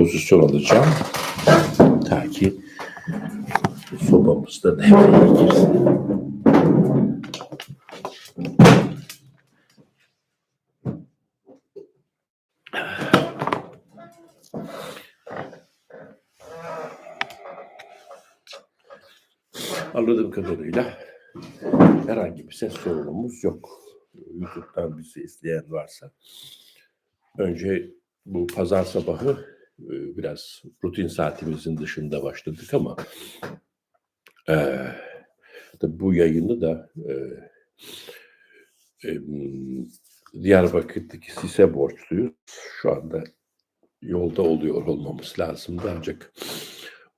pozisyon alacağım. Ta ki sobamız da devreye girsin. Anladığım kadarıyla herhangi bir ses sorunumuz yok. YouTube'dan bizi izleyen varsa önce bu pazar sabahı biraz rutin saatimizin dışında başladık ama e, tabii bu yayını da e, e, Diyarbakır'daki SİS'e borçluyuz. Şu anda yolda oluyor olmamız lazımdı ancak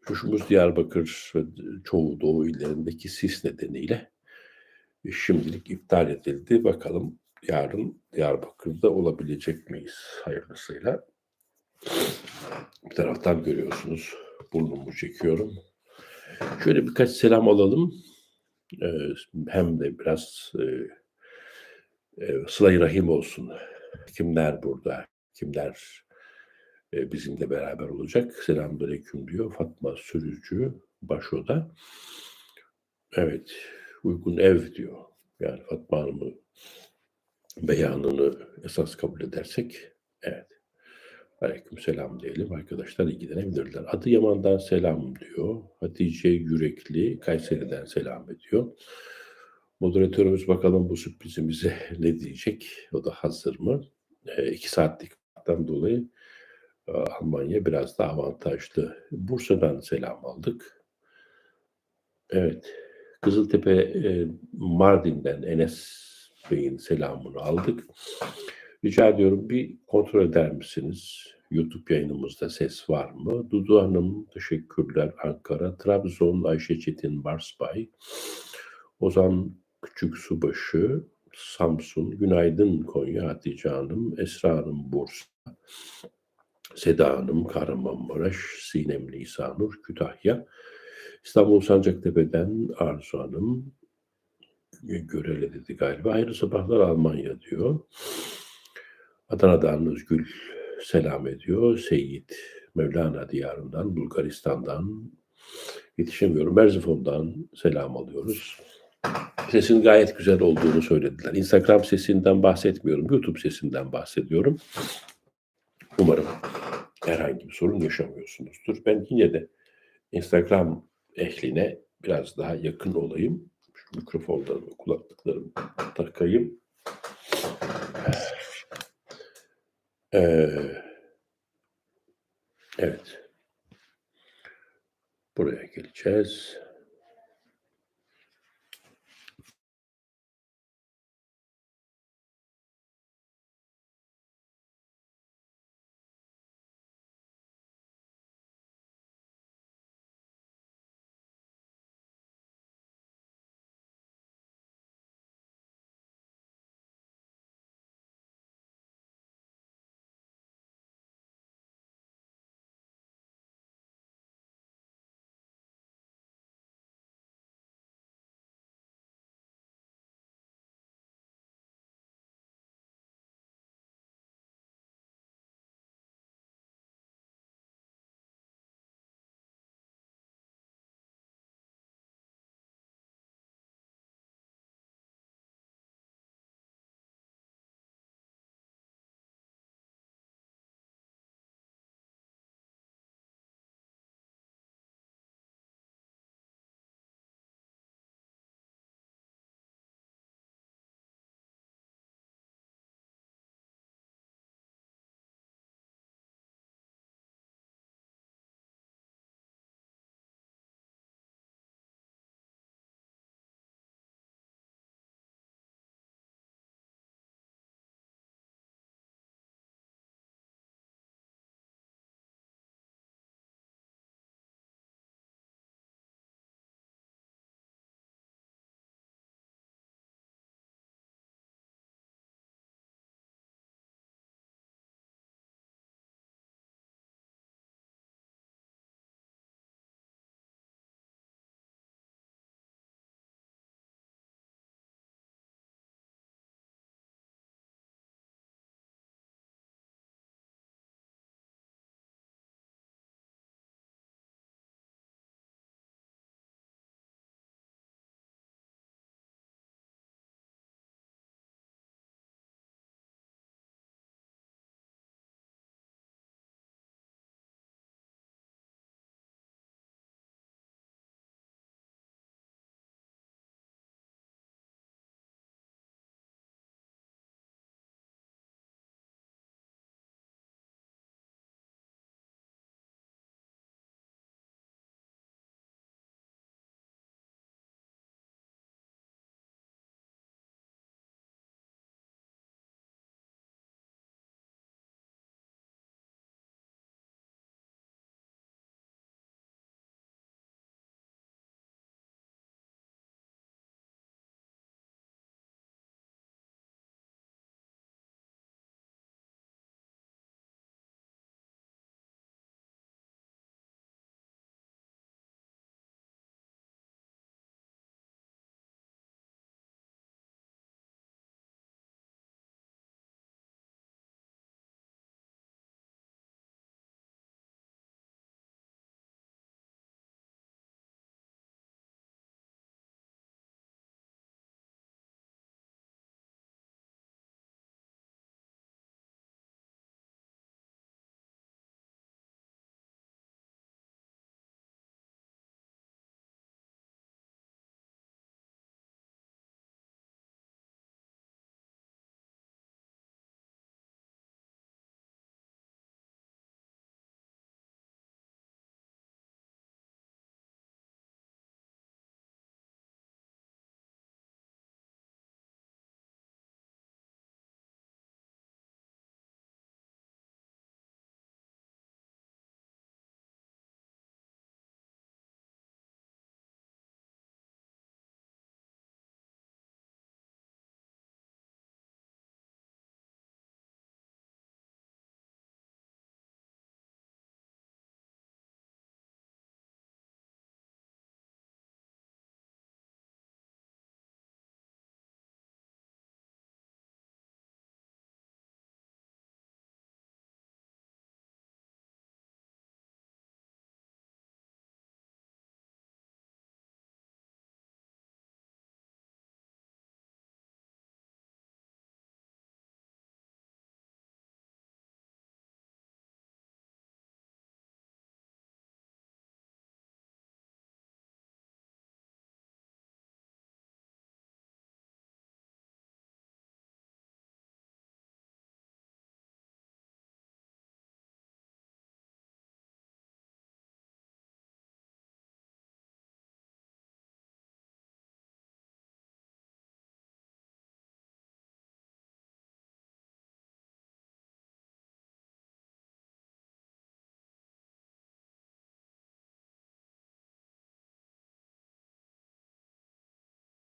Kuşumuz Diyarbakır ve çoğu doğu illerindeki sis nedeniyle şimdilik iptal edildi. Bakalım yarın Diyarbakır'da olabilecek miyiz hayırlısıyla. Bir taraftan görüyorsunuz burnumu çekiyorum. Şöyle birkaç selam alalım. Ee, hem de biraz e, e, sıla rahim olsun. Kimler burada, kimler e, bizimle beraber olacak. Selamünaleyküm diyor Fatma Sürücü Başo'da. Evet, uygun ev diyor. Yani Fatma Hanım'ı beyanını esas kabul edersek, evet. Aleyküm selam diyelim. Arkadaşlar ilgilenebilirler. Adıyaman'dan selam diyor. Hatice Yürekli Kayseri'den selam ediyor. Moderatörümüz bakalım bu sürprizimize ne diyecek? O da hazır mı? E, iki saatlikten dolayı e, Almanya biraz daha avantajlı. Bursa'dan selam aldık. Evet. Kızıltepe e, Mardin'den Enes Bey'in selamını aldık. Rica ediyorum bir kontrol eder misiniz? YouTube yayınımızda ses var mı? Dudu Hanım teşekkürler Ankara. Trabzon Ayşe Çetin Barsbay. Ozan Küçük Subaşı Samsun. Günaydın Konya Hatice Hanım. Esra Hanım Bursa. Seda Hanım, Kahramanmaraş, Sinem Nisanur, Kütahya, İstanbul Sancaktepe'den Arzu Hanım, Görele dedi galiba. Hayırlı sabahlar Almanya diyor. Adana'dan Özgül selam ediyor. Seyit Mevlana diyarından, Bulgaristan'dan yetişemiyorum. Merzifon'dan selam alıyoruz. Sesin gayet güzel olduğunu söylediler. Instagram sesinden bahsetmiyorum. YouTube sesinden bahsediyorum. Umarım herhangi bir sorun yaşamıyorsunuzdur. Ben yine de Instagram ehline biraz daha yakın olayım. Şu mikrofondan kulaklıklarımı takayım. Ee, evet. Buraya geleceğiz.